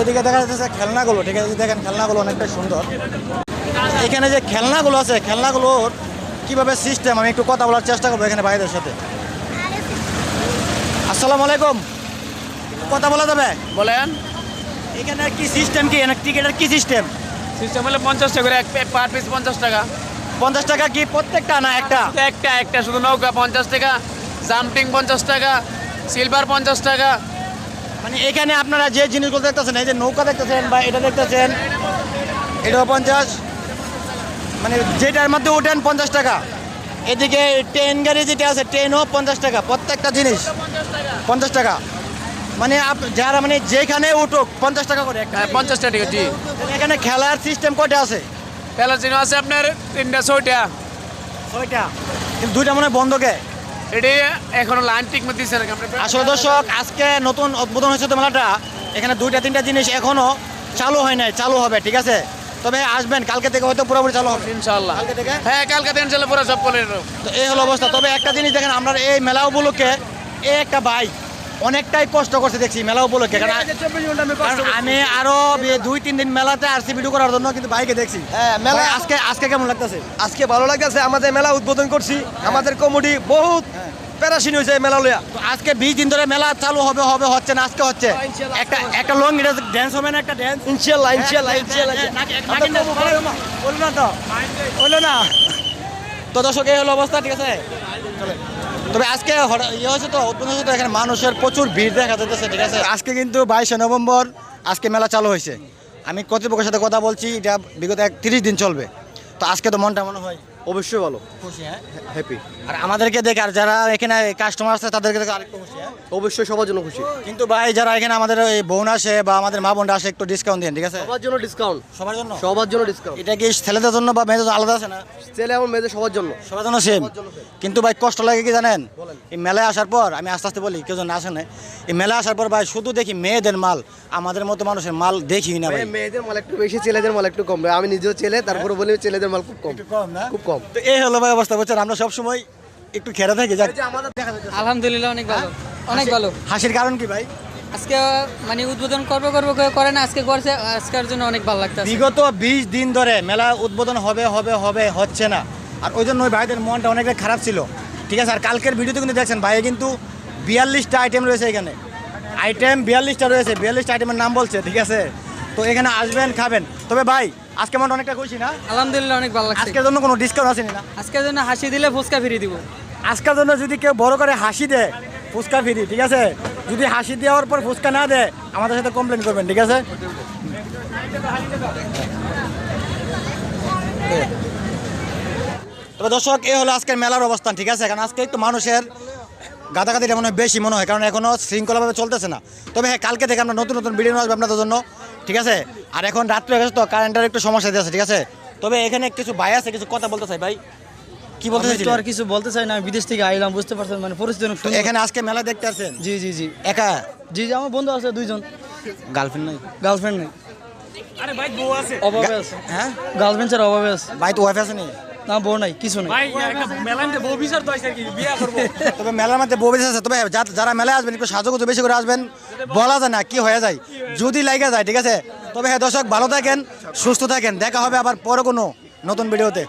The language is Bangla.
এদিকে দেখা যাচ্ছে খেলনাগুলো ঠিক আছে? দেখেন খেলনাগুলো অনেকটা সুন্দর। এখানে যে খেলনাগুলো আছে খেলনাগুলোর কীভাবে সিস্টেম আমি একটু কথা বলার চেষ্টা করব এখানে ভাইদের সাথে। আসসালামু আলাইকুম। কথা বলা যাবে? বলেন। এখানে কি সিস্টেম কি? টিকিটের কি সিস্টেম সিস্টেম হলে পঞ্চাশ টাকা করে এক পার পিস পঞ্চাশ টাকা। পঞ্চাশ টাকা কি প্রত্যেকটা না একটা? একটা একটা। শুধু নৌকা পঞ্চাশ টাকা জাম্পিং পঞ্চাশ টাকা সিলভার পঞ্চাশ টাকা মানে এখানে আপনারা যে জিনিসগুলো দেখতেছেন এই যে নৌকা দেখতেছেন বা এটা দেখতেছেন এটাও পঞ্চাশ মানে যেটার মধ্যে ওঠেন পঞ্চাশ টাকা। এদিকে ট্রেন গাড়ি যেটা আছে ট্রেনও পঞ্চাশ টাকা প্রত্যেকটা জিনিস পঞ্চাশ টাকা। মানে যারা মানে যেখানে উঠুক পঞ্চাশ টাকা করে একটা। হ্যাঁ পঞ্চাশ টাকা জি। এখানে খেলার সিস্টেম কটা আছে? খেলার চিহ্ন আছে আপনার তিনটা ছয়টা। ছয়টা। কিন্তু দুইটা মনে হয় বন্ধকে। এটি এখনও লাইন ঠিক মতো দিচ্ছে না আসলে দর্শক আজকে নতুন উদ্বোধন হয়েছে তো মেলাটা। এখানে দুইটা তিনটা জিনিস এখনও চালু হয় নাই চালু হবে ঠিক আছে? তবে আসবেন কালকে থেকে হয়তো পুরোপুরি চালু হবে। ইনশাল্লাহ কালকে থেকে? হ্যাঁ কালকে দিন চলে পুরো সব করে তো এই হলো অবস্থা। তবে একটা জিনিস দেখেন আমরা এই মেলা উপলক্ষে এই একটা ভাই অনেকটাই কষ্ট করছে দেখছি মেলা উপলক্ষে। কারণ আমি আরও দুই তিন দিন মেলাতে আর ভিডিও করার জন্য কিন্তু ভাইকে দেখছি। হ্যাঁ মেলা আজকে আজকে কেমন লাগতেছে? আজকে ভালো লাগতেছে। আমাদের মেলা উদ্বোধন করছি। আমাদের কমিটি বহুত প্যারাসিন হয়েছে মেলা লইয়া। তো আজকে বিশ দিন ধরে মেলা চালু হবে হবে হচ্ছে না আজকে হচ্ছে। একটা একটা লং ড্যান্স হবে না একটা ড্যান্স ইনশাল্লাহ ইনশাল্লাহ ইনশাল্লাহ। বলল না তো। বলল না। তো দর্শক এই হলো অবস্থা ঠিক আছে? তবে আজকে ইয়ে হচ্ছে তো উদ্বোধন হচ্ছে তো এখানে মানুষের প্রচুর ভিড় দেখা যাচ্ছে ঠিক আছে? আজকে কিন্তু বাইশে নভেম্বর আজকে মেলা চালু হয়েছে। আমি কর্তৃপক্ষের সাথে কথা বলছি এটা বিগত এক তিরিশ দিন চলবে। তো আজকে তো মনটা মনে হয় অবশ্যই ভালো। খুশি হ্যাঁ? হ্যাপি আর আমাদেরকে দেখে আর যারা এখানে কাস্টমার আছে তাদেরকে দেখে আরেকটু খুশি হ্যাঁ? অবশ্যই সবার জন্য খুশি। কিন্তু ভাই যারা এখানে আমাদের এই বোন আসে বা আমাদের মা বোনরা আসে একটু ডিসকাউন্ট দিন ঠিক আছে? সবার জন্য ডিসকাউন্ট সবার জন্য? সবার জন্য ডিসকাউন্ট এটা কি ছেলেদের জন্য বা মেয়েদের জন্য আলাদা আছে না? ছেলে এবং মেয়েদের সবার জন্য। সবার জন্য সেম কিন্তু ভাই কষ্ট লাগে কি জানেন? এই মেলায় আসার পর আমি আস্তে আস্তে বলি কেউ যেন আসে না এই মেলায় আসার পর ভাই শুধু দেখি মেয়েদের মাল আমাদের মতো মানুষের মাল দেখি না ভাই। মেয়েদের মাল একটু বেশি ছেলেদের মাল একটু কম। ভাই। আমি নিজেও ছেলে তারপরে বলি ছেলেদের মাল খুব কম। কম না? খুব কম। তো এই হলো ভাই অবস্থা বুঝছেন? আমরা সবসময় একটু খেরে থাকি যাক আমাদের দেখা যাচ্ছে। আলহামদুলিল্লাহ অনেক ভালো। অনেক ভালো। হাসির কারণ কি ভাই? আজকে মানে উদ্বোধন করব করব করে করে না আজকে করছে আজকের জন্য অনেক ভালো লাগতেছে। বিগত বিশ দিন ধরে মেলা উদ্বোধন হবে হবে হবে হচ্ছে না। আর ওই জন্য ওই ভাইদের মনটা অনেকটা খারাপ ছিল। ঠিক আছে? আর কালকের ভিডিওতে কিন্তু দেখছেন ভাই কিন্তু বিয়াল্লিশটা আইটেম রয়েছে এখানে। আইটেম বিয়াল্লিশটা রয়েছে বিয়াল্লিশটা আইটেমের নাম বলছে ঠিক আছে? তো এখানে আসবেন খাবেন। তবে ভাই আজকে মনটা অনেকটা খুশি না? আলহামদুলিল্লাহ অনেক ভালো লাগছে। আজকের জন্য কোনো ডিসকাউন্ট আসেনি না? আজকের জন্য হাসি দিলে ফুচকা ফিরিয়ে দিব। আজকের জন্য যদি কেউ বড় করে হাসি দেয় ফুচকা ফিরি ঠিক আছে? যদি হাসি দেওয়ার পর ফুচকা না দেয় আমাদের সাথে কমপ্লেন করবেন ঠিক আছে? তবে দর্শক এই হলো আজকের মেলার অবস্থান ঠিক আছে? কারণ আজকে একটু মানুষের গাদাগাদিটা মনে হয় বেশি মনে হয় কারণ এখনও শৃঙ্খলাভাবে চলতেছে না। তবে হ্যাঁ কালকে থেকে আমরা নতুন নতুন ভিডিও আসব আপনাদের জন্য। ঠিক আছে? আর এখন রাত্রে হয়ে গেছে তো কারেন্টের একটু সমস্যা দিয়েছে ঠিক আছে? তবে এখানে কিছু ভাই আছে কিছু কথা বলতে চাই ভাই। কি বলতে চাই আর কিছু বলতে চাই না আমি বিদেশ থেকে আইলাম বুঝতে পারছেন মানে পরিস্থিতি অনেক সুন্দর। এখানে আজকে মেলা দেখতে আসছেন? জি জি জি। একা? জি জি আমার বন্ধু আছে দুইজন। গার্লফ্রেন্ড নাই? গার্লফ্রেন্ড নেই। অভাবে আছে। হ্যাঁ? গার্লফ্রেন্ড ছাড়া অভাবে আছে। ভাই তো ওয়াইফ আছে নি? না বউ নাই কিছু নেই। তবে মেলার মধ্যে বউ বিচার আছে তবে যা- যারা মেলায় আসবেন একটু সাজুগুজু বেশি করে আসবেন বলা যায় না কি হয়ে যায় যদি লাগে যায় ঠিক আছে? তবে হ্যাঁ দর্শক ভালো থাকেন সুস্থ থাকেন দেখা হবে আবার পরে কোনো নতুন ভিডিওতে।